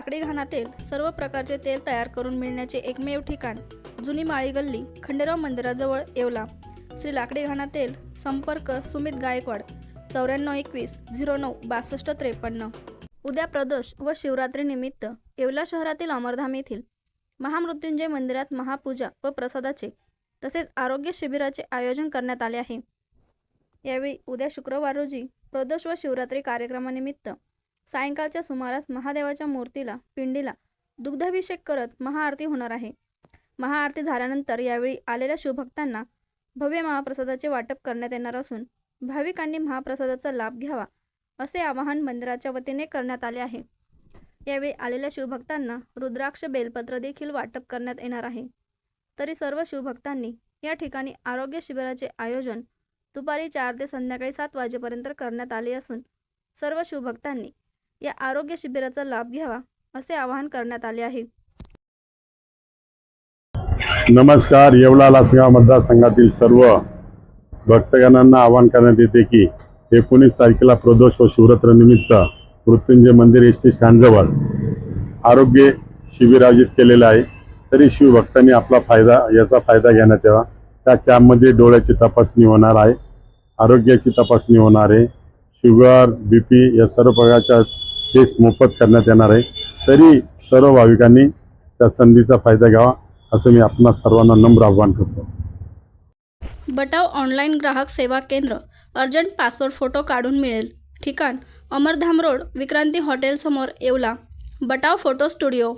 लाकडी घाणातील सर्व प्रकारचे तेल तयार करून मिळण्याचे एकमेव ठिकाण जुनी माळी गल्ली खंडेराव मंदिराजवळ येवला. श्री लाकडी घाणा तेल संपर्क सुमित गायकवाड चौऱ्याण्णव एकवीस झिरो नऊ बासष्ट त्रेपन्न. उद्या प्रदोष व शिवरात्रीनिमित्त येवला शहरातील अमरधाम येथील महामृत्युंजय मंदिरात महापूजा व प्रसादाचे तसेच आरोग्य शिबिराचे आयोजन करण्यात आले आहे. यावेळी उद्या शुक्रवार रोजी प्रदोष व शिवरात्री कार्यक्रमानिमित्त सायंकाळच्या सुमारास महादेवाच्या मूर्तीला पिंडीला दुग्धाभिषेक करत महाआरती होणार आहे. महाआरती झाल्यानंतर यावेळी आलेल्या शिवभक्तांना भव्य महाप्रसादाचे वाटप करण्यात येणार असून भाविकांनी महाप्रसादाचा लाभ घ्यावा असे आवाहन मंदिराच्या वतीने करण्यात आले आहे. यावेळी आलेल्या शिवभक्तांना रुद्राक्ष बेलपत्र देखील वाटप करण्यात येणार आहे. तरी सर्व शिवभक्तांनी या ठिकाणी आरोग्य शिबिराचे आयोजन दुपारी चार ते संध्याकाळी सात वाजेपर्यंत करण्यात आले असून सर्व शिवभक्तांनी या आरोग्य शिबिराचा लाभ घ्यावा असे आवाहन करण्यात आले आहे. नमस्कार येवला लासगाव मतदारसंघातील सर्व भक्तगणांना आवाहन करण्यात येते की एकोणीस तारखेला प्रदोष व शिवरात्रीनिमित्त मृत्युंजय मंदिर एस टी स्टँडजवळ आरोग्य शिबिर आयोजित केलेलं आहे. तरी शिवभक्तांनी आपला फायदा याचा फायदा घेण्यात यावा. त्या कॅम्पमध्ये डोळ्याची तपासणी होणार आहे आरोग्याची तपासणी होणार आहे. शुगर बी पी या सर्व प्रकारच्या टेस्ट मोफत करण्यात येणार आहे. तरी सर्व भाविकांनी त्या संधीचा फायदा घ्यावा असं मी आपणा सर्वांना नम्र आव्हान करतो. बटाव ऑनलाईन ग्राहक सेवा केंद्र अर्जंट पासपोर्ट फोटो काढून मिळेल. ठिकाण अमरधाम रोड विक्रांती हॉटेलसमोर येवला. Batav photo studio.